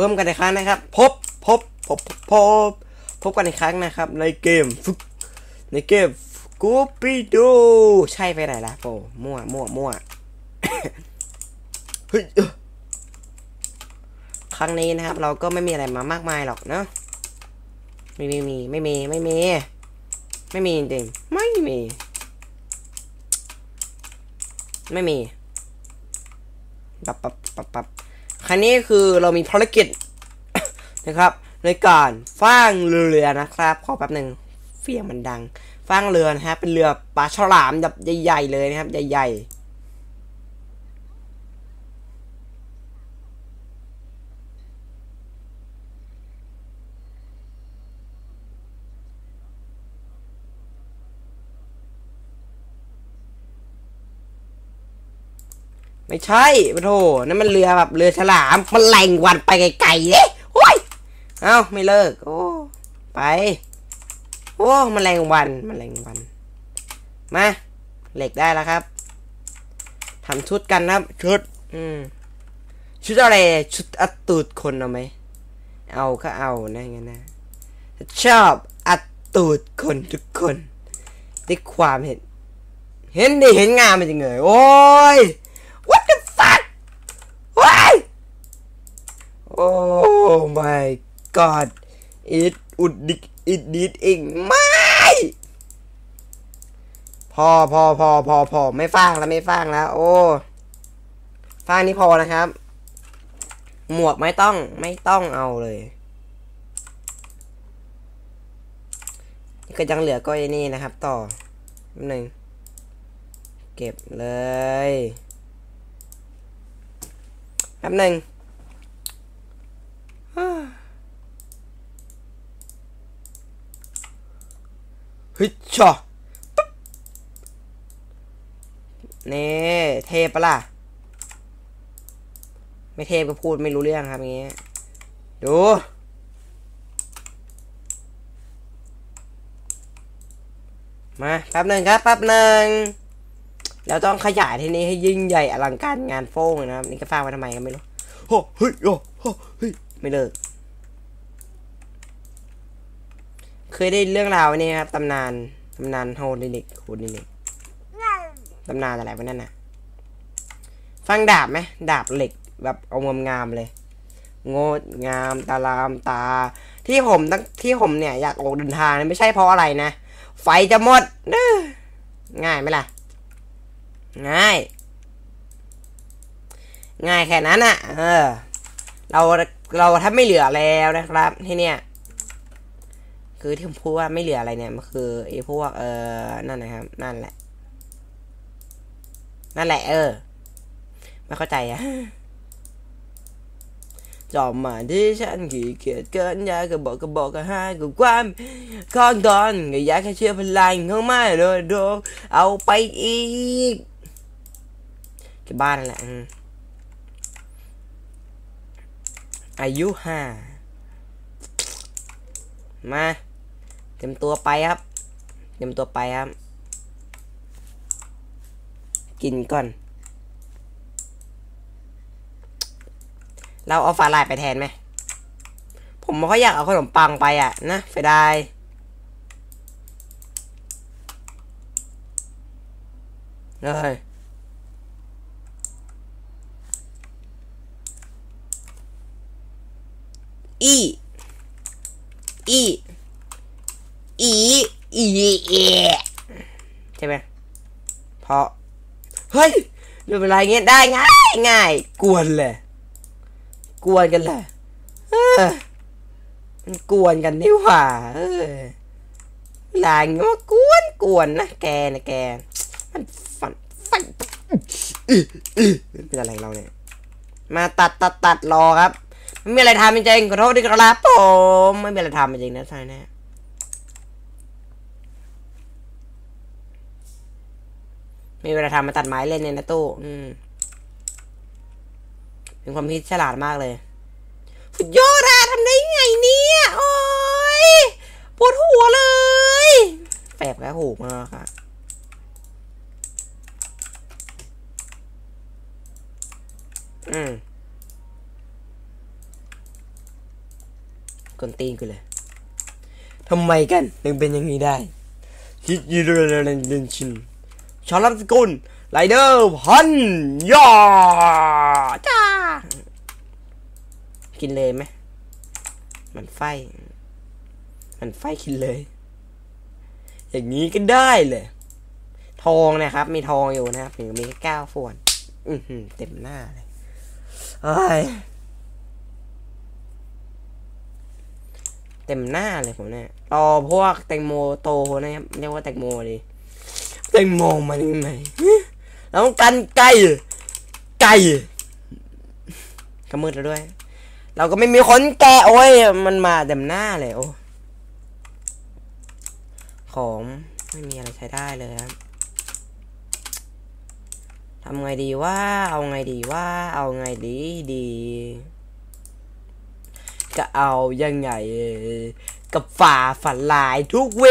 พิ่มกันอีกครั้งนะครับ พบพบพบพบพบกันอีกครั้งนะครับ ในเกมในเกมกูปิดูใช่ไปไหนละโอ้มั่วมั่วมั่วเฮ้ยครั้งนี้นะครับ เราก็ไม่มีอะไรมามากมายหรอกเนาะไม่มีมีไม่มีไม่มีไม่มีจริงไม่มี ไม่มีปับปับปับปับ ครั้งนี้คือเรามีภารกิจนะครับ ในการฟ้างเรือนะครับ ขอแป๊บหนึ่งเสียงมันดังฟ้างเรือนะครับเป็นเรือปลาฉลามแบบใหญ่ ๆ เลยนะครับ ใหญ่ๆ ไม่ใช่ปะโถนั่นมันเรือแบบเรือฉลาม มันแหล่งวันไปไกลๆเด้โอ้ย เอ้าไม่เลิก โอ้ ไป โอ้มันแรงวันมันแรงวัน มา เหล็กได้แล้วครับทำชุดกันครับ ชุด อืม ชุดอะไร ชุดอัดตูดคนเอาไหม เอาก็เอานะงั้นนะ ชอบอัดตูดคนทุกคนด้วยความเห็น เห็นดิเห็นงามมันจริงเลยโอ้ย what the fuck ว้าย oh my god it อุดดิก it did เองไม่พอพอพอพอพอไม่ฟังแล้วไม่ฟังแล้ว โอ้ฟังนี้พอนะครับ หมวกไม่ต้องไม่ต้องเอาเลยก็ยังเหลือก็ไอ้นี่นะครับ ต่อหนึ่งเก็บเลย แป๊บหนึ่งฮ้ยชอปึ๊บนี่เทปะล่ะ ไม่เทปก็พูดไม่รู้เรื่องครับอย่างเงี้ยดูมาแป๊บหนึ่งครับแป๊บหนึ่ง เราต้องขยายที่นี้ให้ยิ่งใหญ่อลังการงานโฟ้งเลยนะครับ นี่ก็ฟ้างไว้ทำไมก็ไม่รู้โอ้เฮ้ยโอ้โอ้เฮ้ยไม่เลิก เคยได้เรื่องราวนี่ครับตำนานตำนานโฮนินิกโฮนินิกตำนานอะไรวะนั่นน่ะฟังดาบไหมดาบเหล็กแบบเอางามงามๆเลย งดงามตาลามตา ที่ผมตั้งที่ผมเนี่ยอยากออกเดินทางเนี่ยไม่ใช่เพราะอะไรนะ ไฟจะหมดเด้อง่ายไหมล่ะ ง่าย ง่ายแค่นั้นอะ เออ เราเราถ้าไม่เหลือแล้วนะครับที่เนี่ย คือที่ผมพูดว่าไม่เหลืออะไรเนี่ยมันคือไอ้พวกเออนั่นนะครับ นั่นแหละ นั่นแหละ เออ ไม่เข้าใจอะจอมมาที่ฉันขี้เกียจเกินยาก็บอกก็บอกก็ให้กับความข้องตอนก็อยากแค่เชื่อพลังของไม่เลยโดเอาไปอีก ที่บ้านแหละอายุห้ามาเตรียมตัวไปครับเตรียมตัวไปครับ กินก่อน เราเอาฝาลายไปแทนไหม ผมไม่ค่อยอยากเอาขนมปังไปอะนะเสียดายเลยอี อี อี อีเอใช่ไหมเพราะ เฮ้ยไม่เป็นไรเงี้ยได้ง่ายง่าย กวนเลยกวนกันแหละมันกวนกันนี่หว่าเออลายงี้ว่ากวนกวนนะแกนะแกมันฝันฝันเป็นอะไรเราเนี่ย มาตัดตัดตัดรอครับไม่มีอะไรทำจริงๆขอโทษด้วยครับผมไม่มีอะไรทำจริงๆนะใช่แน่ มีเวลาทำมาตัดไม้เล่นเนี่ยนะตู้อืมเป็นความคิดฉลาดมากเลยสุดยอดอะทำได้ไงเนี่ย โอ้ยปวดหัวเลยแฝบแล้วหูมากค่ะอืมกนตีนกูเลยทำไมกันถึงเป็นอย่างนี้ได้คิดยูเรนเรนชิน ชาลัมสกุลไรเดอร์พันยาจ้ากินเลยไหมมันไฟ มันไฟกินเลย อย่างนี้ก็ได้เลย ทองนะครับ มีทองอยู่นะครับถึงมีแค่เก้าส่วน อือหือเต็มหน้าเลยเอ้ยเต็มหน้าเลยผมเนี่ยรอพวกแตงโมโตนะครับเรียกว่าแตงโมดิ แตงโมมาจากไหนแล้วกันไก่ไก่ก็มืดแล้วด้วย เราก็ไม่มีคนแกะโอ้ย มันมาเต็มหน้าเลยโอ้ของไม่มีอะไรใช้ได้เลยครับทำไงดีว่า เอาไงดีว่า เอาไงดีดีก็เอายังไง กับฝ่าฝันลายทุกเว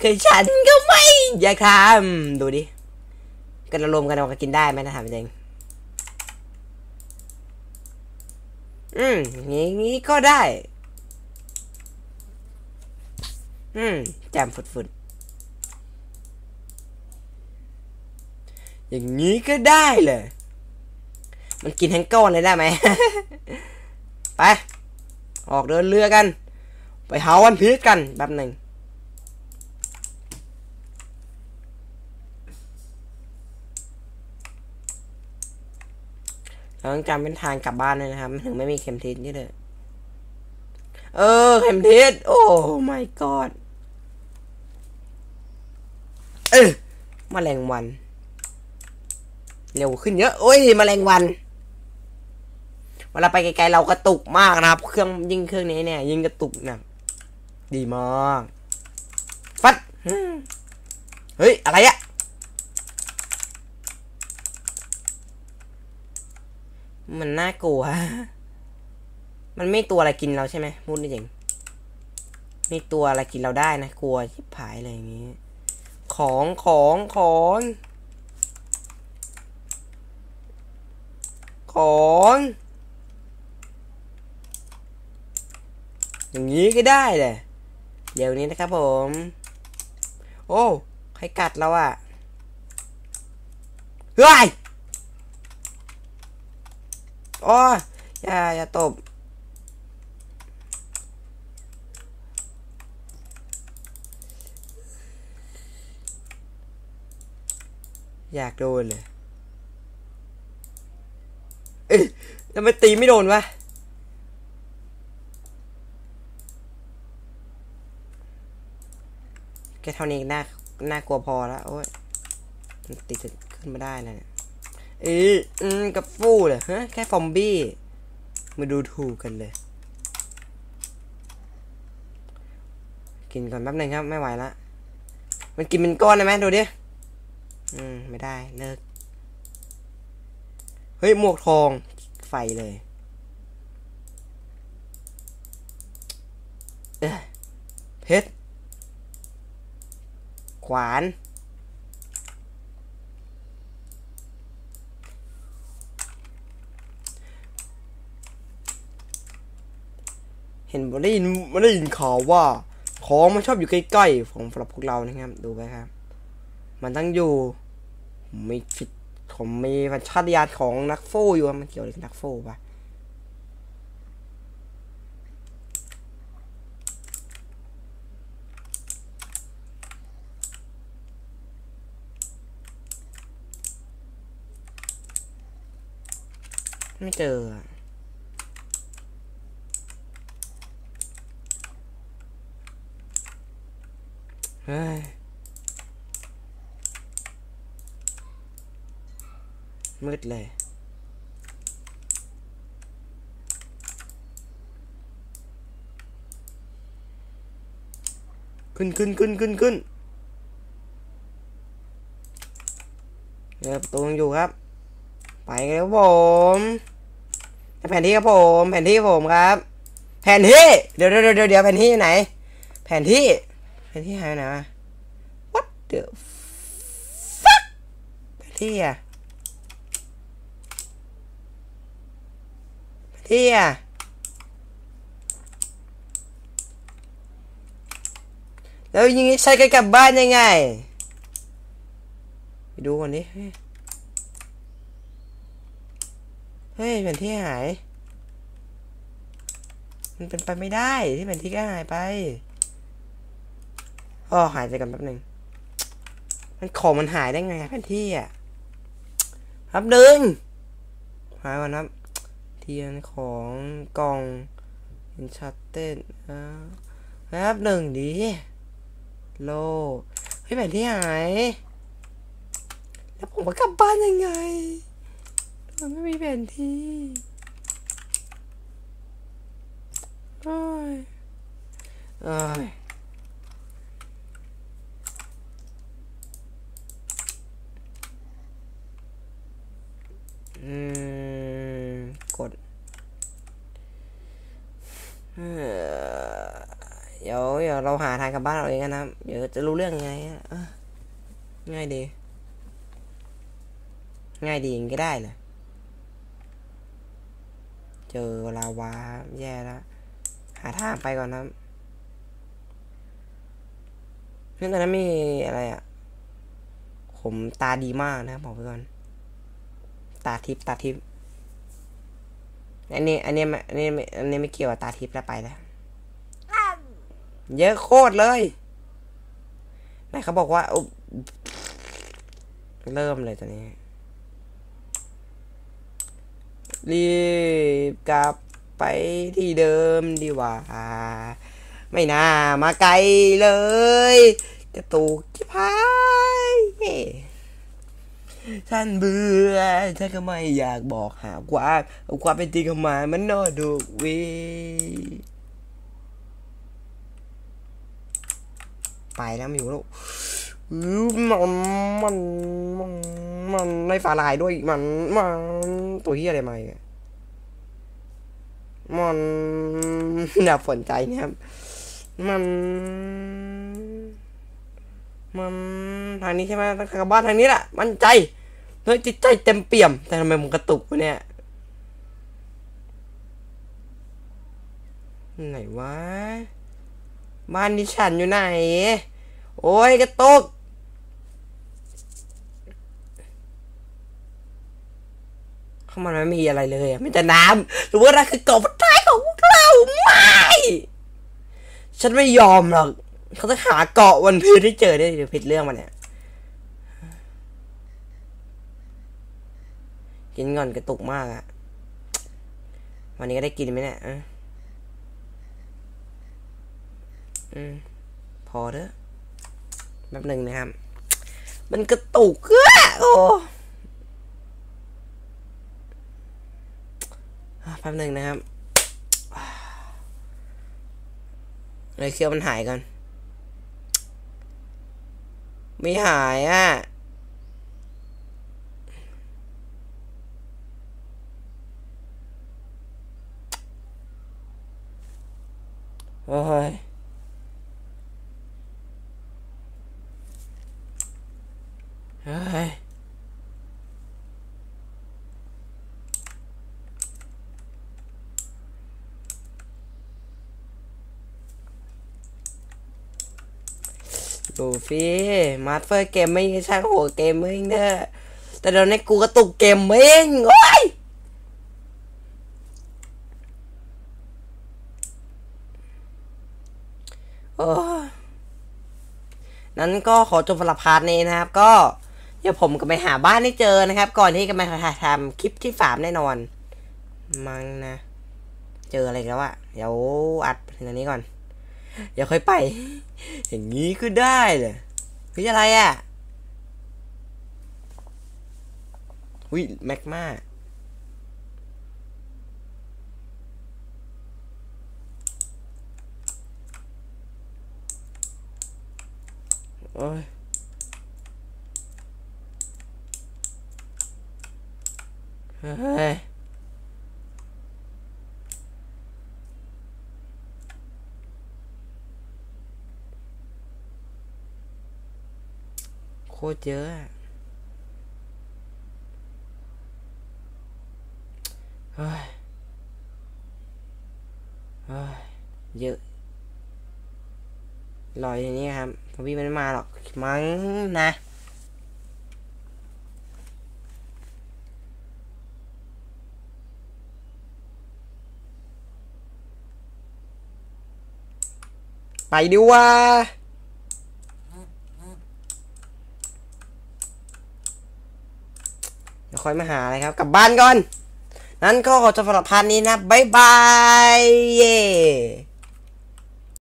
คือฉันก็ไม่อยากทำดูดิกันอารมณ์กันเอากินได้ไหมนะถามจริงอืมงี้งี้ก็ได้ อืมแจ่มฝุดๆอย่างนี้ก็ได้เลย มันกินทั้งก้อนเลยได้ไหม ไป ออกเดินเรือกัน ไปหาวันพีชกันแป๊บหนึ่งเราต้องจำเป็นทางกลับบ้านเลยนะครับ ถึงไม่มีเข็มทิศนี่เลยเออ เข็มทิศโอ้ my god เออมแมลงวัน เร็วขึ้นเยอะ โอ้ยมแมลงวันเวลาไปไกลๆเรากระตุกมากนะครับ เครื่องยิ่งเครื่องนี้เนี่ย ยิ่งกระตุกหนัก ดีมากฟัดเฮ้ย อะไรอะมันน่ากลัว มันไม่ตัวอะไรกินเราใช่ไหมพูดจริงม่ตัวอะไรกินเราได้นะ กลัวชิบหายอะไรอย่างงี้ ของของของของอย่างนี้ก็ได้เลย เดี๋ยวนี้นะครับผม โอ้ใครกัดเราอะเฮ้ยโอ้อย่าอย่าตบอยากโดนเลยเอ้ยทำไมตีไม่โดนวะ แค่เท่านี้น่าน่ากลัวพอแล้วโอ้ยติดขึ้นมาได้นะเนี่ยเอ้ยอืมกับฟูเลยฮะแค่ฟอมบี้มาดูถูกกันเลย กินก่อนแป๊บนึงครับไม่ไหวละมันกินเป็นก้อนได้ไหมดูดิอืมไม่ได้เลิกเฮ้ยหมวกทองไฟเลยเอ้ยเพชร ขวาน เห็นได้ยินม่ได้ยินข่าวว่า ของมันชอบอยู่ใกล้ๆของสำหรับพวกเรานะครับ ดูไปครับ มันตั้งอยู่ไมีผิดผมมีพันชาติยาของนักโฟอยู่มันเกี่ยวอะไรกับนักโฟปะ ไม่เจอ เฮ้ย มืดเลยขึ้นขึ้นขึ้นขึ้นขึ้นเดี๋ยวประตูยังอยู่ครับ ไปกันครับผม แผนที่ครับผม แผนที่ผมครับ แผนที่ เดี๋ยวเดี๋ยวเดี๋ยวแผนที่อยู่ไหน แผนที่ แผนที่หายไปไหนวะ what the fuck แผนที่อะแผนที่อะแล้วยิงใช้กันกลับบ้านยังไง ไปดูก่อนี้ เฮ้ยแผนที่หาย มันเป็นไปไม่ได้ที่แผนที่ก็หายไปอ๋อหายไปกันแป๊บหนึ่งมันของมันหายได้ไงแผนที่อะแป๊บหนึ่งหายก่อนครับ เทียนของกล่องอินชัตเต้นอ่าแป๊บหนึ่งดิโลเฮ้ยแผนที่หาย แล้วผมจะกลับบ้านยังไง แผนที่โอ้ยเอ้ยอืมกดเอ่อเดี๋ยวเดี๋ยวเราหาทางกลับบ้านเราเองกันนะครับ เดี๋ยวจะรู้เรื่องไงง่ายดี ง่ายดีอย่างก็ได้เลย เจอลาวาแย่แล้วหาทางไปก่อนนะนี่ตอนนั้นมีอะไรอะ่ะ ผมตาดีมากนะบอกไปก่อน ตาทิพตาทิพอันนี้ อันนี้ไม่อันนี้ไม่อันนี้ไม่เกี่ยวกับตาทิพแล้วไปแล้วเยอะโคตรเลยไหนเขาบอกว่าเริ่มเลยตอนนี้ รีบกลับไปที่เดิมดีกว่า ไม่น่ามาไกลเลย กระตุกจิพายท่านเบื่อฉันก็ไม่อยากบอกหาความเอาความเป็นจริงเข้ามามันนอดูเวีไปแล้วไม่อยู่แล้วมันมันมัน มันในฝาลายด้วยมันมันตัวเฮียอะไรมาอีกมันน่าสนใจนะครับ มัน มันทางนี้ใช่ไหมทางกลับบ้านทางนี้แหละ มั่นใจเฮ้ยจิตใจเต็มเปี่ยม แต่ทำไมมันกระตุกวะเนี่ย ไหนวะ บ้านดิฉันอยู่ไหน โอ้ยกระตุก ข้างมันไม่มีอะไรเลยมีแต่น้ำหรือว่านั่นคือเกาะสุดท้ายของพวกเราไม่ ฉันไม่ยอมหรอกเขาจะหาเกาะวันพีที่เจอได้เดี๋ยวผิดเรื่องมันเนี่ย กินก่อนกระตุกมากอะวันนี้ก็ได้กินไหมเนี่ยอะอืมพอเถอะแป๊บหนึ่งนะครับ มันกระตุกอะโอ้อะ แป๊บหนึ่งนะครับเลยเครื่องมันหายก่อน ไม่หายอะ โอ้ยเฮ้ยูฟี่มาสเตอร์เกมไม่ช่างหัวเกมเองเด้อแต่เดี๋ยวนี้กูกระตุกเกมเองโอ้ยโอ้นั้นก็ขอจบสำหรับพาร์ทนี้นะครับ ก็เดี๋ยวผมก็ไปหาบ้านให้เจอนะครับ ก่อนที่จะมาถ่ายทำคลิปที่สามแน่นอน มั้งนะ เจออะไรแล้วอะเดี๋ยวอัดทีนี้ก่อน เดี๋ยวค่อยไป อย่างนี้ก็ได้เลยเฮ้ยอะไรอะหุยแมกมาโอ้ยเฮ้ย ตรเยอะอะเฮ้ยเฮ้ยเยอะรออย่างนี้ครับพอพี่มันไม่มาหรอกมั้งนะไปดีว่าเดี๋ยว ค่อยมาหาอะไรครับกลับบ้านก่อน นั้นก็ขอจบสำหรับพาร์ทนี้นะ บ๊ายบาย เย้